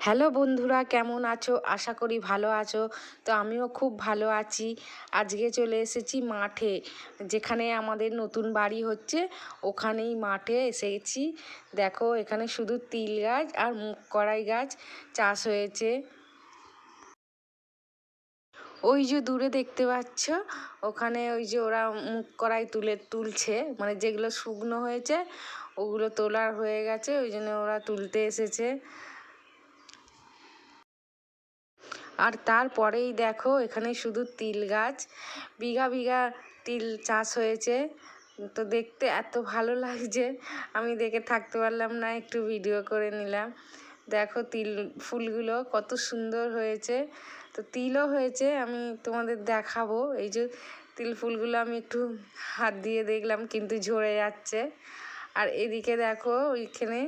Hello বন্ধুরা, কেমন আছো? আশা করি ভালো আছো। তো আমিও খুব ভালো আছি। আজকে চলে এসেছি মাঠে, যেখানে আমাদের নতুন বাড়ি হচ্ছে। ওখানেই মাঠে এসেছি। দেখো, এখানে শুধু তিল গাছ আর মুগ কড়াই গাছ চাষ হয়েছে। ওই যে দূরে দেখতে পাচ্ছ, ওখানে ওই যে ওরা মুখ কড়াই তুলে, তুলছে। মানে যেগুলো শুকনো হয়েছে, ওগুলো তোলার হয়ে গেছে, ওই জন্য ওরা তুলতে এসেছে। আর তারপরেই দেখো, এখানে শুধু তিল গাছ। বিঘা বিঘা তিল চাষ হয়েছে। তো দেখতে এত ভালো লাগছে, আমি দেখে থাকতে পারলাম না, একটু ভিডিও করে নিলাম। দেখো তিল ফুলগুলো কত সুন্দর হয়েছে। তো তিলও হয়েছে, আমি তোমাদের দেখাবো। এই যে তিল ফুলগুলো আমি একটু হাত দিয়ে দেখলাম, কিন্তু ঝরে যাচ্ছে। আর এদিকে দেখো, ওইখানে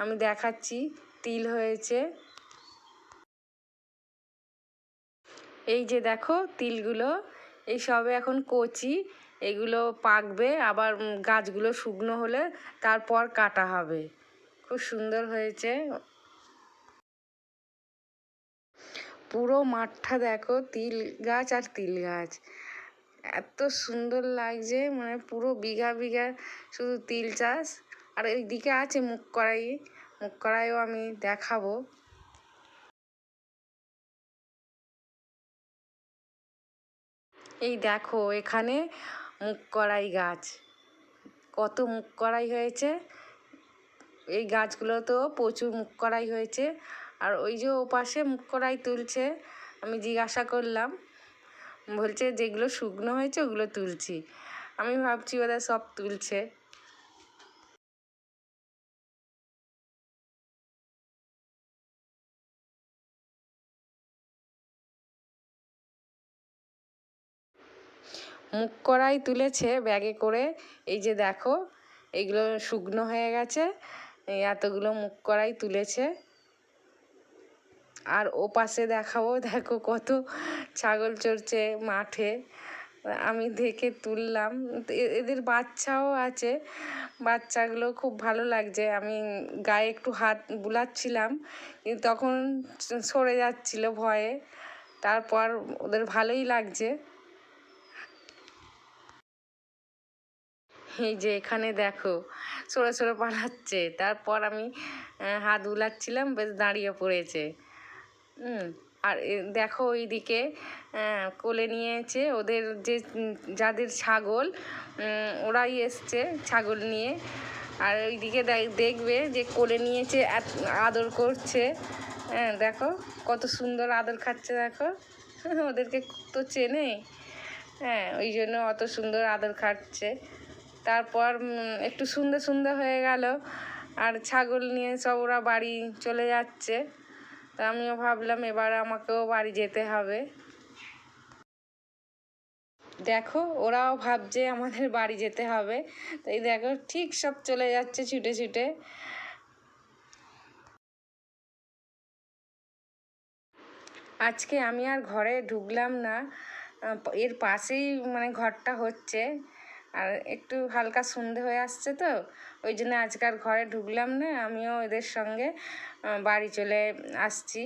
আমি দেখাচ্ছি, তিল হয়েছে। এই যে দেখো তিলগুলো, এই সবে এখন কচি, এগুলো পাকবে, আবার গাছগুলো শুকনো হলে তারপর কাটা হবে। খুব সুন্দর হয়েছে। পুরো মাঠটা দেখো, তিল গাছ আর তিল গাছ। এত সুন্দর লাগছে মানে পুরো বিঘা বিঘা শুধু তিল চাষ। আর এইদিকে আছে মুখ কড়াই মুখ কড়াইও আমি দেখাবো। এই দেখো, এখানে মুখ করাই গাছ। কত মুখ করাই হয়েছে? এই গাছগুলো তো প্রচুর মুখ করাই হয়েছে। আর ওই যে ও পাশে মুখ কড়াই তুলছে, আমি জিজ্ঞাসা করলাম, বলছে যেগুলো শুকনো হয়েছে ওগুলো তুলছি। আমি ভাবছি ওরা সব তুলছে। মুখ কড়াই তুলেছে ব্যাগে করে। এই যে দেখো, এগুলো শুকনো হয়ে গেছে এতগুলো মুখ কড়াই তুলেছে। আর ও পাশে দেখাবো, দেখো কত ছাগল চড়ছে মাঠে। আমি দেখে তুললাম। এদের বাচ্চাও আছে। বাচ্চাগুলো খুব ভালো লাগছে। আমি গায়ে একটু হাত বুলাচ্ছিলাম, কিন্তু তখন সরে যাচ্ছিল ভয়ে। তারপর ওদের ভালোই লাগছে। এই যে এখানে দেখো, সরে সরে পালাচ্ছে। তারপর আমি হাত বুলাচ্ছিলাম বেশ দাঁড়িয়ে পড়েছে। আর দেখো ওইদিকে কোলে নিয়েছে ওদের যে, যাদের ছাগল ওরাই এসছে ছাগল নিয়ে। আর ওইদিকে দেখবে যে কোলে নিয়েছে আদর করছে। হ্যাঁ দেখো কত সুন্দর আদর খাচ্ছে, দেখো। ওদেরকে তো চেনে। হ্যাঁ ওই জন্য অত সুন্দর আদর খাচ্ছে। তারপর একটু সুন্দর সুন্দর হয়ে গেল। আর ছাগল নিয়ে সব ওরা বাড়ি চলে যাচ্ছে। তা আমিও ভাবলাম এবার আমাকেও বাড়ি যেতে হবে। দেখো, ওরাও ভাবছে আমাদের বাড়ি যেতে হবে। তাই দেখো, ঠিক সব চলে যাচ্ছে ছুটে ছুটে। আজকে আমি আর ঘরে ঢুকলাম না। এর পাশেই মানে ঘরটা হচ্ছে। আর একটু হালকা সন্ধে হয়ে আসছে তো, ওই জন্য আজকাল ঘরে ঢুকলাম না, আমিও এদের সঙ্গে বাড়ি চলে আসছি।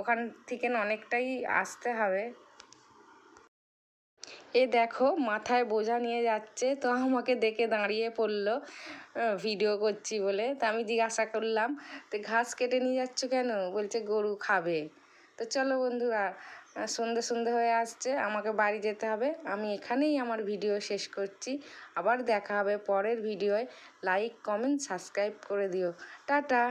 ওখান থেকে অনেকটাই আসতে হবে। এ দেখো, মাথায় বোঝা নিয়ে যাচ্ছে, তো আমাকে দেখে দাঁড়িয়ে পড়ল ভিডিও করছি বলে। তা আমি জিজ্ঞাসা করলাম, তো ঘাস কেটে নিয়ে যাচ্ছ কেন? বলছে, গরু খাবে। তো চলো বন্ধুরা সন্ধ্যে সন্ধ্যে হয়ে আসছে, আমাকে বাড়ি যেতে হবে। আমি এখানেই আমার ভিডিও শেষ করছি। আবার দেখা হবে পরের ভিডিওয়। লাইক কমেন্ট সাবস্ক্রাইব করে দিও। টাটা!